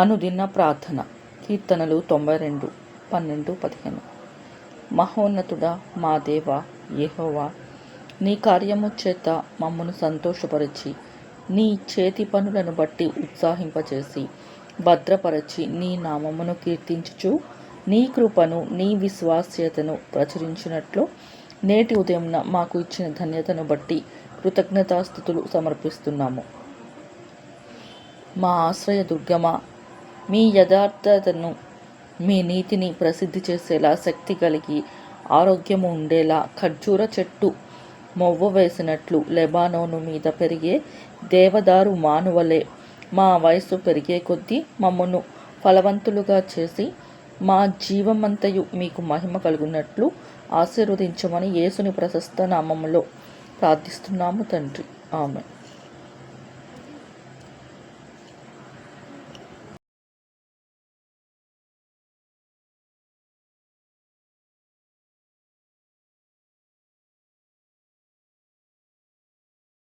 అనుదిన ప్రార్థన. కీర్తనలు తొంభై రెండు పన్నెండు పదిహేను. మహోన్నతుడా మా దేవ యెహోవా నీ కార్యము చేత మమ్మను సంతోషపరిచి నీ చేతి పనులను బట్టి ఉత్సాహింపచేసి భద్రపరచి నీ నామమును కీర్తించుచు నీ కృపను నీ విశ్వాస్యతను ప్రచురించినట్లు నేటి ఉదయంన మాకు ఇచ్చిన ధన్యతను బట్టి కృతజ్ఞతాస్థుతులు సమర్పిస్తున్నాము. మా ఆశ్రయ దుర్గమా మీ యథార్థతను మీ నీతిని ప్రసిద్ధి చేసేలా శక్తి కలిగి ఆరోగ్యము ఉండేలా ఖర్జూర చెట్టు మొవ్వ వేసినట్లు లెబానోను మీద పెరిగే దేవదారు మానవలే. మా వయస్సు పెరిగే కొద్దీ మమ్మను ఫలవంతులుగా చేసి మా జీవమంతయు మీకు మహిమ కలుగునట్లు ఆశీర్వదించమని యేసుని ప్రశస్త నామములో ప్రార్థిస్తున్నాము తండ్రి. ఆమె